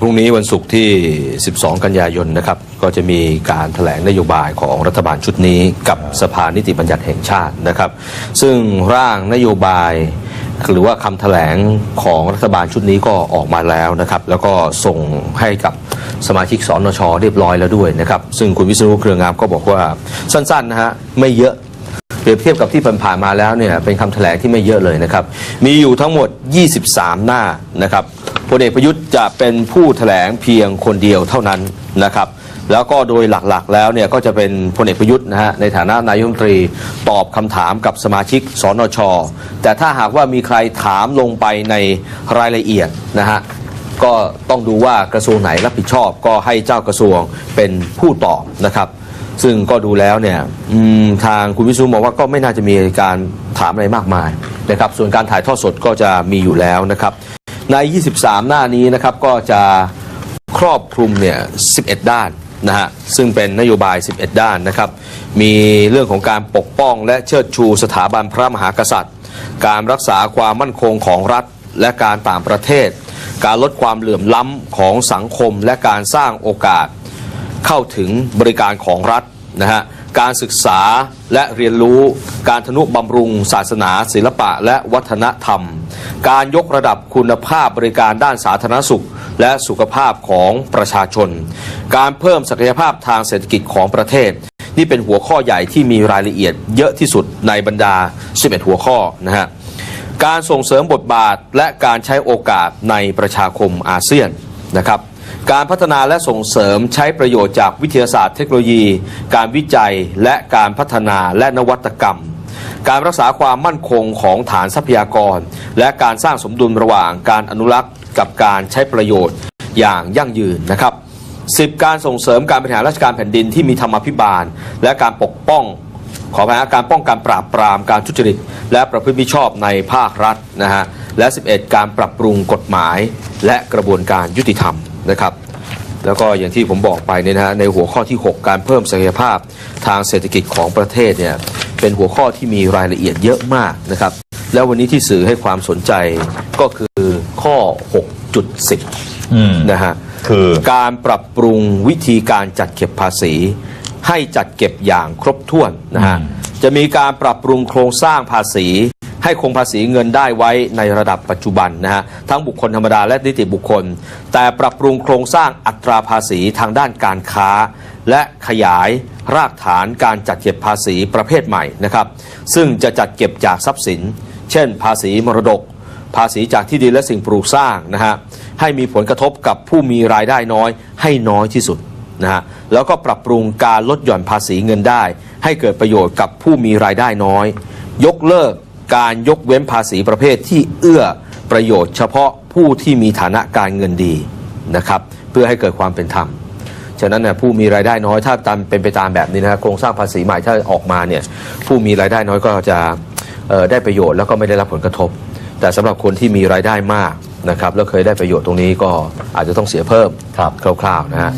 พรุ่งนี้วันศุกร์ที่ 12 กันยายนนะครับ ก็จะมีการแถลงนโยบายของรัฐบาลชุดนี้กับสภานิติบัญญัติแห่งชาตินะครับ ซึ่งร่างนโยบายหรือว่าคำแถลงของรัฐบาลชุดนี้ก็ออกมาแล้วนะครับ แล้วก็ส่งให้กับสมาชิกสนชเรียบร้อยแล้วด้วยนะครับ ซึ่งคุณวิษณุเครืองามก็บอกว่าสั้นๆนะฮะไม่เยอะ รียบเทียบกับที่ผ่านๆมาแล้วเนี่ยเป็นคำแถลงที่ไม่เยอะเลยนะครับ มีอยู่ทั้งหมด 23 หน้านะครับพลเอกประยุทธ์จะเป็นผู้แถลงเพียงคนเดียวเท่านั้นนะครับ แล้วก็โดยหลักๆ แล้วเนี่ยก็จะเป็นพลเอกประยุทธ์นะฮะในฐานะนายกรัฐมนตรีตอบคำถามกับสมาชิกสนช แต่ถ้าหากว่ามีใครถามลงไปในรายละเอียดนะฮะก็ต้องดูว่ากระทรวงไหนรับผิดชอบ ก็ให้เจ้ากระทรวงเป็นผู้ตอบนะครับ ซึ่งก็ดูแล้วเนี่ยทางคุณวิศนุมองว่าก็ไม่น่าจะมีการถามอะไรมากมายนะครับส่วนการถ่ายทอดสดก็จะมีอยู่แล้วนะครับ ใน 23 หน้านี้นะครับก็จะครอบคลุมเนี่ย 11 ด้านนะฮะซึ่งเป็นนโยบาย 11 ด้านนะครับ มีเรื่องของการปกป้องและเชิดชูสถาบันพระมหากษัตริย์ การรักษาความมั่นคงของรัฐและการต่างประเทศ การลดความเหลื่อมล้ำของสังคมและการสร้างโอกาส เข้าถึงบริการของรัฐนะฮะการศึกษาและเรียนรู้ การทนุบำรุง ศาสนา ศิลปะ และวัฒนธรรม การยกระดับคุณภาพบริการด้านสาธารณสุข และสุขภาพของประชาชน การเพิ่มศักยภาพทางเศรษฐกิจของประเทศ นี่เป็นหัวข้อใหญ่ที่มีรายละเอียดเยอะที่สุดในบรรดา 11 หัวข้อนะฮะการส่งเสริมบทบาทและการใช้โอกาสในประชาคมอาเซียนนะครับ การพัฒนาและส่งเสริมใช้ประโยชน์จากวิทยาศาสตร์เทคโนโลยี การวิจัยและการพัฒนาและนวัตกรรม การรักษาความมั่นคงของฐานทรัพยากร และการสร้างสมดุลระหว่างการอนุรักษ์กับการใช้ประโยชน์อย่างยั่งยืนนะครับ 10 การส่งเสริมการบริหารราชการแผ่นดินที่มีธรรมาภิบาล และการปกป้องขออภัยการป้องกันปราบปรามการทุจริต และประพฤติมิชอบในภาครัฐนะฮะและ 11 การปรับปรุงกฎหมาย และกระบวนการยุติธรรม นะครับ แล้วก็อย่างที่ผมบอกไปเนี่ยนะฮะในหัวข้อที่ 6 การเพิ่มศักยภาพทางเศรษฐกิจของประเทศเนี่ยเป็นหัวข้อที่มีรายละเอียดเยอะมากนะครับ แล้ววันนี้ที่สื่อให้ความสนใจก็คือข้อ 6.10อืมนะฮะคือการปรับปรุงวิธีการจัดเก็บภาษี ให้จัดเก็บอย่างครบถ้วนนะฮะอืมจะมีการปรับปรุงโครงสร้างภาษี ให้คงภาษีเงินได้ไว้ในระดับปัจจุบันนะฮะทั้งบุคคลธรรมดาและนิติบุคคล แต่ปรับปรุงโครงสร้างอัตราภาษีทางด้านการค้า และขยายรากฐานการจัดเก็บภาษีประเภทใหม่นะครับ ซึ่งจะจัดเก็บจากทรัพย์สิน เช่น ภาษีมรดก ภาษีจากที่ดินและสิ่งปลูกสร้างนะฮะให้มีผลกระทบกับผู้มีรายได้น้อยให้น้อยที่สุดนะฮะแล้วก็ปรับปรุงการลดหย่อนภาษีเงินได้ ให้เกิดประโยชน์กับผู้มีรายได้น้อย ยกเลิก การยกเว้นภาษีประเภทที่เอื้อประโยชน์เฉพาะผู้ที่มีฐานะการเงินดีนะครับเพื่อให้เกิดความเป็นธรรม ฉะนั้นเนี่ยผู้มีรายได้น้อยถ้าตามเป็นไปตามแบบนี้นะโครงสร้างภาษีใหม่ถ้าออกมาเนี่ยผู้มีรายได้น้อยก็จะได้ประโยชน์แล้วก็ไม่ได้รับผลกระทบ แต่สำหรับคนที่มีรายได้มากนะครับแล้วเคยได้ประโยชน์ตรงนี้ก็อาจจะต้องเสียเพิ่มครับคร่าวๆนะฮะ